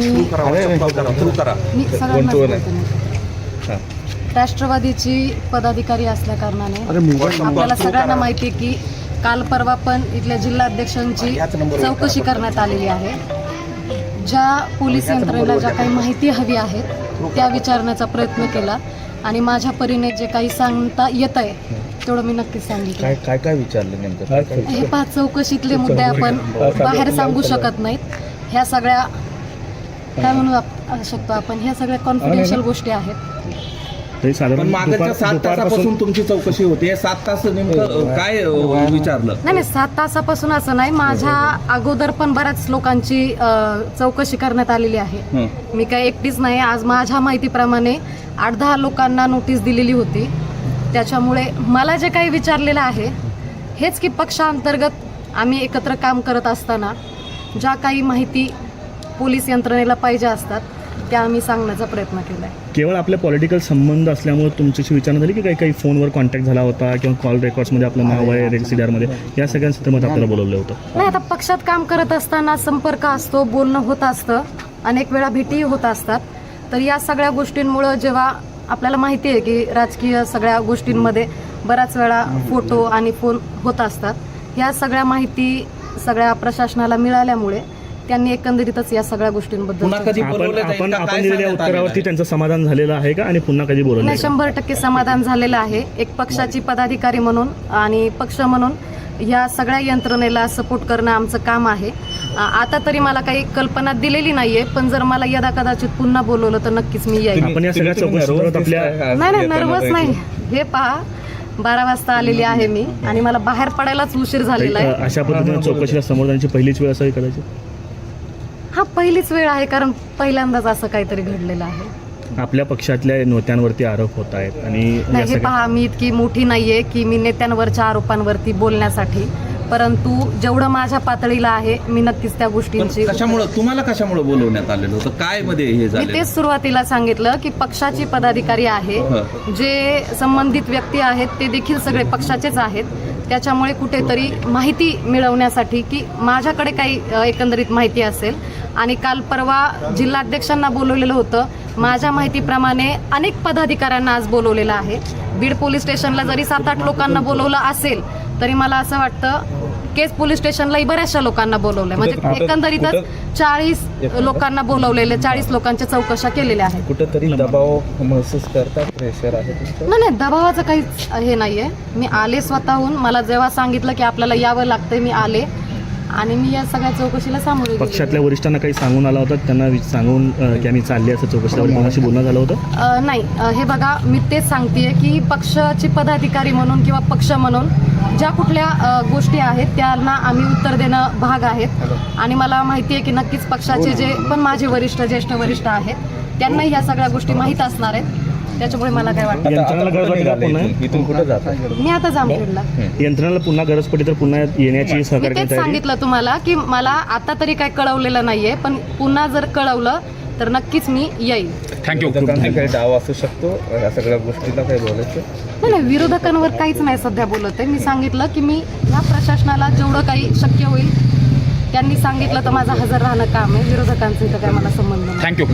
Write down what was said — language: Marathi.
मी थ्रू करा. मी सगळ्यांनाच कोण- बोलते नाही. राष्ट्रवादीची पदाधिकारी असल्या कारणाने आपल्याला सगळ्यांना माहिती आहे की काल परवा पण इथल्या जिल्हाध्यक्षांची चौकशी करण्यात आलेली आहे. ज्या पोलीस यंत्रणेला ज्या काही माहिती हवी आहेत त्या विचारण्याचा प्रयत्न केला आणि माझ्या परीने जे काही सांगता येत आहे तेवढं मी नक्कीच सांगितलं. काय काय काय विचारलं नेमकं? काय काय हे पाच चौकशीतले मुद्दे आपण बाहेर सांगू शकत नाहीत. ह्या सगळ्या काय म्हणू आप- शकतो आपण. ह्या सगळ्या कॉन्फिडेन्शियल गोष्टी आहेत. तरी पण साधारण मागच्या दुपार- सात दुपारपासून तासापासून तुमची चौकशी होती. हे सात तास नेमकं अ, काय अ, विचारलं? नाही नाही सात तासापासून असं नाही. माझ्या अगोदर पण बऱ्याच लोकांची अ, चौकशी करण्यात आलेली आहे. हं. मी काय एकटीच नाही. आज माझ्या माहितीप्रमाणे आठ दहा लोकांना नोटीस दिलेली होती. त्याच्यामुळे मला जे काही विचारलेलं आहे हेच की पक्षांतर्गत आम्ही एकत्र काम करत असताना ज्या काही माहिती पोलीस यंत्रणेला पाहिजे असतात त्या आम्ही सांगण्याचा प्रयत्न केला आहे केवळ आपले पॉलिटिकल संबंध असल्यामुळे तुमच्याशी विचारणा झाली की काही काही फोनवर कॉन्टॅक्ट झाला होता किंवा कॉल रेकॉर्ड्समध्ये आपलं नाव आहे रेसिडरमध्ये या सगळ्या संदर्भात आपल्याला बोलवलं होतं. नाही आता पक्षात काम करत असताना संपर्क असतो बोलणं होत असतं अनेक वेळा भेटीही होत असतात. तर या सगळ्या गोष्टींमुळं जेव्हा आपल्याला माहिती आहे की राजकीय सगळ्या गोष्टींमध्ये बऱ्याच वेळा फोटो आणि फोन होत असतात ह्या सगळ्या माहिती सगळ्या प्रशासनाला मिळाल्यामुळे त्यांनी एकंदरीतच या सगळ्या गोष्टींबद्दल पुन्हा कधी आपण बोलवलं जाईल आपण का? आपण काय दिलेल्या सांगण्यात आलेलं उत्तरावरती आहे? त्यांचं समाधान झालेलं आहे का? आणि पुन्हा कधी बोलवलं नाही? शंभर टक्के समाधान झालेलं आहे. एक पक्षाची पदाधिकारी म्हणून आणि पक्ष म्हणून ह्या सगळ्या यंत्रणेला सपोर्ट करणं आमचं काम आहे. आ- आता तरी मला काही कल्पना दिलेली नाहीये पण जर मला यदा कदाचित पुन्हा बोलवलं तर नक्कीच मी येईल आपण या सगळ्या तुम्ही- तुम्ही चौकशी nervous आपल्या दिसताय? आज नाही नाही येताना नर्वस. नाही. हे पहा बारा वाजता आलेली आहे मी आणि मला बाहेर पडायलाच उशीर झालेला आहे. अ, अशा पद्धतीने चौकशीला समोर जाण्याची पहिलीच वेळ असावी कदाचित? पहिलीच वेळ आहे कारण पहिल्यांदाच असं काहीतरी घडलेलं आहे. आपल्या पक्षातल्या नेत्यांवरती आरोप होत आहेत आणि नाही हे पहा मी इतकी मोठी नाहीये की मी नेत्यांवरच्या आरोपांवरती बोलण्यासाठी. परंतु जेवढं माझ्या पातळीला आहे मी नक्कीच त्या गोष्टींची कशामुळं तुम्हाला कशामुळे बोलवण्यात आलेलं होतं? काय मध्ये हे मी झालं तेच सुरुवातीला सांगितलं की पक्षाची पदाधिकारी आहे हं. जे संबंधित व्यक्ती आहेत ते देखील सगळे पक्षाचेच आहेत. त्याच्यामुळे कुठेतरी माहिती मिळवण्यासाठी की माझ्याकडे काही अ, एकंदरीत माहिती असेल आणि काल परवा जिल्हाध्यक्षांना बोलवलेलं होतं. माझ्या माहितीप्रमाणे अनेक पदाधिकाऱ्यांना आज बोलवलेलं आहे. बीड पोलीस स्टेशनला जरी सात आठ लोकांना बोलवलं असेल तरी मला असं वाटतं केस पोलीस स्टेशनलाही बऱ्याचशा लोकांना बोलवलंय. म्हणजे एकंदरीतच चाळीस लोकांना बोलवलेले चाळीस लोकांच्या चौकशा केलेल्या आहेत. कुठंतरी दबाव महसूस करतात प्रेशर आहे नाही नाही दबावाचं काहीच हे नाहीये. मी आले स्वतःहून. मला जेव्हा सांगितलं की आपल्याला यावं लागतंय मी आले. आणि मी या सगळ्या चौकशीला सामोरे गेले. पक्षातल्या वरिष्ठांना काही सांगून आला होता? त्यांना वि- सांगून अ, की आम्ही चालले असं चौकशीला कोणाशी बोलणं झालं होतं? अ, नाही. अ, हे बघा मी तेच सांगतेय की पक्षाची पदाधिकारी म्हणून किंवा पक्ष म्हणून ज्या कुठल्या अ, गोष्टी आहेत त्यांना आम्ही उत्तर देणं भाग आहेत. आणि मला माहिती आहे की नक्कीच पक्षाचे जे पण माझे वरिष्ठ ज्येष्ठ वरिष्ठ आहेत त्यांनाही ह्या सगळ्या गोष्टी माहीत असणार आहेत. त्याच्यामुळे मला काय वाटतं. यंत्रणेला गरज कुठं वाटली का पुन्हा? इथून? कुठं जात मी आता जामखेडला. यंत्रणेला पुन्हा गरज पडली तर पुन्हा येण्याची मी सहकार्य सांगितलं तुम्हाला की मला आता तरी काय कळवलेलं नाहीये पण पुन्हा जर कळवलं तर नक्कीच मी येईल. विरोधकांचा काही डाव असू शकतो या सगळ्या गोष्टीला काही बोलायचं? नाही नाही विरोधकांवर काहीच नाही सध्या बोलत आहे. मी सांगितलं की मी या प्रशासनाला जेवढं काही शक्य होईल त्यांनी सांगितलं तर माझं हजर राहणं काम आहे. विरोधकांचं इथं काय मला संबंध नाही. थँक्यू